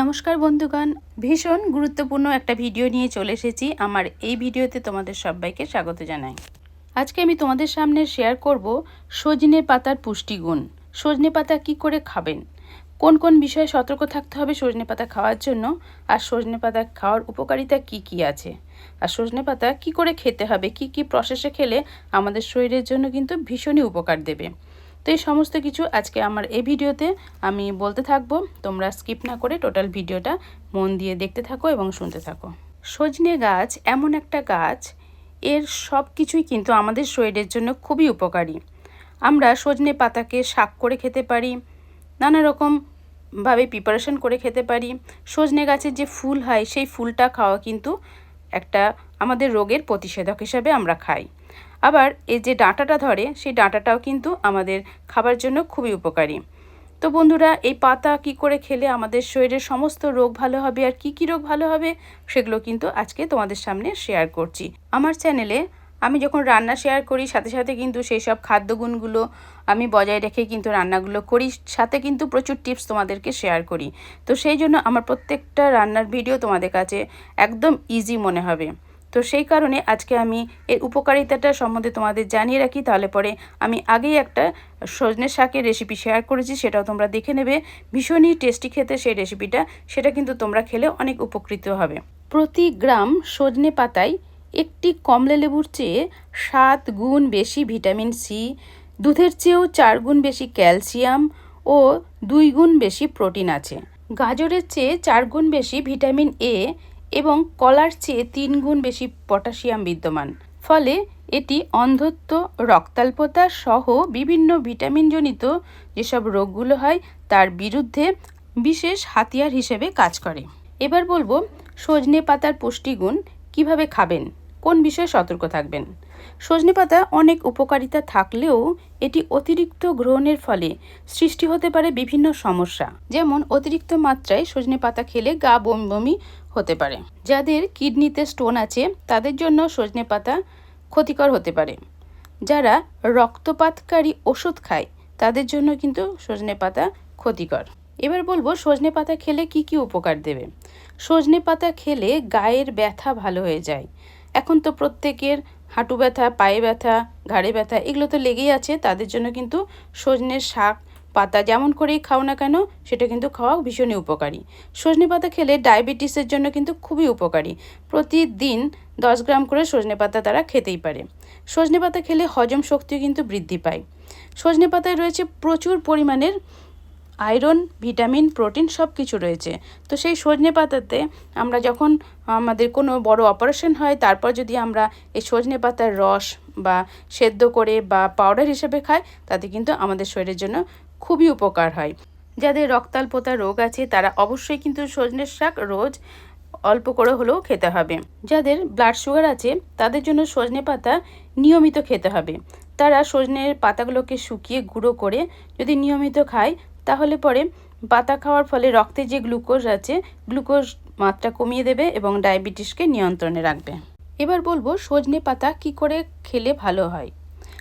নমস্কার বন্ধুগণ। ভীষণ গুরুত্বপূর্ণ একটা ভিডিও নিয়ে চলে এসেছি। আমার এই ভিডিওতে তোমাদের সবাইকে স্বাগত জানাই। আজকে আমি তোমাদের সামনে শেয়ার করব সজনে পাতার পুষ্টিগুণ সজনে পাতা কী করে খাবেন? কোন কোন বিষয়ে সতর্ক থাকতে হবে সজনে পাতা খাওয়ার জন্য? আর সজনে পাতা খাওয়ার উপকারিতা কি কি আছে? আর সজনে পাতা কী করে খেতে হবে? কি কি প্রসেসে খেলে আমাদের শরীরের জন্য কিন্তু ভীষণই উপকার দেবে। তো এই সমস্ত কিছু আজকে আমার এই ভিডিওতে আমি বলতে থাকব। তোমরা স্কিপ না করে টোটাল ভিডিওটা মন দিয়ে দেখতে থাকো এবং শুনতে থাকো। সজনে গাছ এমন একটা গাছ, এর সব কিছুই কিন্তু আমাদের শরীরের জন্য খুবই উপকারী। আমরা সজনে পাতাকে শাক করে খেতে পারি, নানা রকমভাবে প্রিপারেশন করে খেতে পারি। সজনে গাছের যে ফুল হয়, সেই ফুলটা খাওয়া কিন্তু একটা আমাদের রোগের প্রতিষেধক হিসাবে আমরা খাই। আবার এই যে ডাঁটাটা ধরে, সেই ডাঁটাটাও কিন্তু আমাদের খাবার জন্য খুবই উপকারী। তো বন্ধুরা, এই পাতা কি করে খেলে আমাদের শরীরের সমস্ত রোগ ভালো হবে আর কি কি রোগ ভালো হবে, সেগুলো কিন্তু আজকে তোমাদের সামনে শেয়ার করছি। আমার চ্যানেলে আমি যখন রান্না শেয়ার করি, সাথে সাথে কিন্তু সেই সব খাদ্যগুণগুলো আমি বজায় রেখে কিন্তু রান্নাগুলো করি, সাথে কিন্তু প্রচুর টিপস তোমাদেরকে শেয়ার করি। তো সেই জন্য আমার প্রত্যেকটা রান্নার ভিডিও তোমাদের কাছে একদম ইজি মনে হবে। তো সেই কারণে আজকে আমি এর উপকারিতাটা সম্বন্ধে তোমাদের জানিয়ে রাখি, তাহলে পরে আমি আগেই একটা সজনে শাকের রেসিপি শেয়ার করেছি, সেটাও তোমরা দেখে নেবে। ভীষণই টেস্টি খেতে সেই রেসিপিটা সেটা কিন্তু তোমরা খেলে অনেক উপকৃত হবে। প্রতি গ্রাম সজনে পাতায় একটি কমলা লেবুর চেয়ে সাত গুণ বেশি ভিটামিন সি দুধের চেয়েও চার গুণ বেশি ক্যালসিয়াম ও দুই গুণ বেশি প্রোটিন আছে। গাজরের চেয়ে চার গুণ বেশি ভিটামিন এ এবং কলার চেয়ে তিন গুণ বেশি পটাশিয়াম বিদ্যমান। ফলে এটি অন্ধত্ব, রক্তাল্পতা সহ বিভিন্ন ভিটামিনজনিত যেসব রোগগুলো হয় তার বিরুদ্ধে বিশেষ হাতিয়ার হিসেবে কাজ করে। এবার বলব, সজনে পাতার পুষ্টিগুণ কীভাবে খাবেন? কোন বিষয়ে সতর্ক থাকবেন? সজনে পাতা অনেক উপকারিতা থাকলেও এটি অতিরিক্ত গ্রহণের ফলে সৃষ্টি হতে পারে বিভিন্ন সমস্যা। যেমন, অতিরিক্ত মাত্রায় সজনে পাতা খেলে গা বমি বমি হতে পারে। যাদের কিডনিতে স্টোন আছে, তাদের জন্য সজনে পাতা ক্ষতিকর হতে পারে। যারা রক্তপাতকারী ওষুধ খায়, তাদের জন্য কিন্তু সজনে পাতা ক্ষতিকর। এবার বলব সজনে পাতা খেলে কি কি উপকার দেবে? সজনে পাতা খেলে গায়ের ব্যথা ভালো হয়ে যায়। এখন তো প্রত্যেকের হাঁটু ব্যথা, পায়ে ব্যথা, ঘাড়ে ব্যথা এগুলো তো লেগেই আছে। তাদের জন্য কিন্তু সজনের শাক, পাতা যেমন করেই খাও না কেন, সেটা কিন্তু খাওয়া ভীষণই উপকারী। সজনে পাতা খেলে ডায়াবেটিসের জন্য কিন্তু খুবই উপকারী। প্রতিদিন দশ গ্রাম করে সজনে পাতা তারা খেতেই পারে। সজনে পাতা খেলে হজম শক্তিও কিন্তু বৃদ্ধি পায়। সজনে পাতায় রয়েছে প্রচুর পরিমাণের আয়রন, ভিটামিন, প্রোটিন সব কিছু রয়েছে। তো সেই সজনে পাতাতে আমরা যখন আমাদের কোনো বড় অপারেশন হয়, তারপর যদি আমরা এই সজনে পাতার রস বা সেদ্ধ করে বা পাউডার হিসেবে খাই, তাতে কিন্তু আমাদের শরীরের জন্য খুবই উপকার হয়। যাদের রক্তাল্পতা রোগ আছে, তারা অবশ্যই কিন্তু সজনের শাক রোজ অল্প করে হলেও খেতে হবে। যাদের ব্লাড সুগার আছে, তাদের জন্য সজনে পাতা নিয়মিত খেতে হবে। তারা সজনের পাতাগুলোকে শুকিয়ে গুঁড়ো করে যদি নিয়মিত খায় তাহলে পরে পাতা খাওয়ার ফলে রক্তে যে গ্লুকোজ আছে, গ্লুকোজ মাত্রা কমিয়ে দেবে এবং ডায়াবেটিসকে নিয়ন্ত্রণে রাখবে। এবার বলব সজনে পাতা কি করে খেলে ভালো হয়।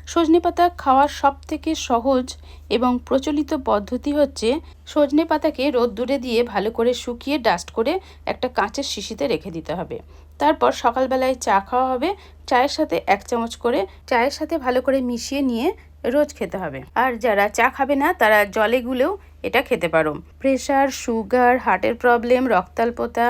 সজনে পাতা খাওয়ার সব থেকে সহজ এবং প্রচলিত পদ্ধতি হচ্ছে সজনে পাতাকে রোদ্দুরে দিয়ে ভালো করে শুকিয়ে ডাস্ট করে একটা কাঁচের শিশিতে রেখে দিতে হবে। তারপর সকালবেলায় চা খাওয়া হবে। চায়ের সাথে এক চামচ করে, চায়ের সাথে ভালো করে মিশিয়ে নিয়ে রোজ খেতে হবে। আর যারা চা খাবে না, তারা জলে গুলেও এটা খেতে পারো। প্রেশার, সুগার, হার্টের প্রবলেম, রক্তাল্পতা,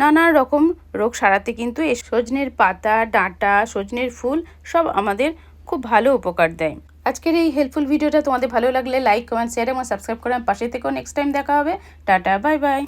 নানা রকম রোগ সারাতে কিন্তু এই সজনের পাতা, ডাঁটা, সজনের ফুল সব আমাদের খুব ভালো উপকার দেয়। আজকের এই হেল্পফুল ভিডিওটা তোমাদের ভালো লাগলে লাইক কমেন্ট শেয়ার এবং সাবস্ক্রাইব করে পাশে থেকেও নেক্সট টাইম দেখা হবে। Tata bye bye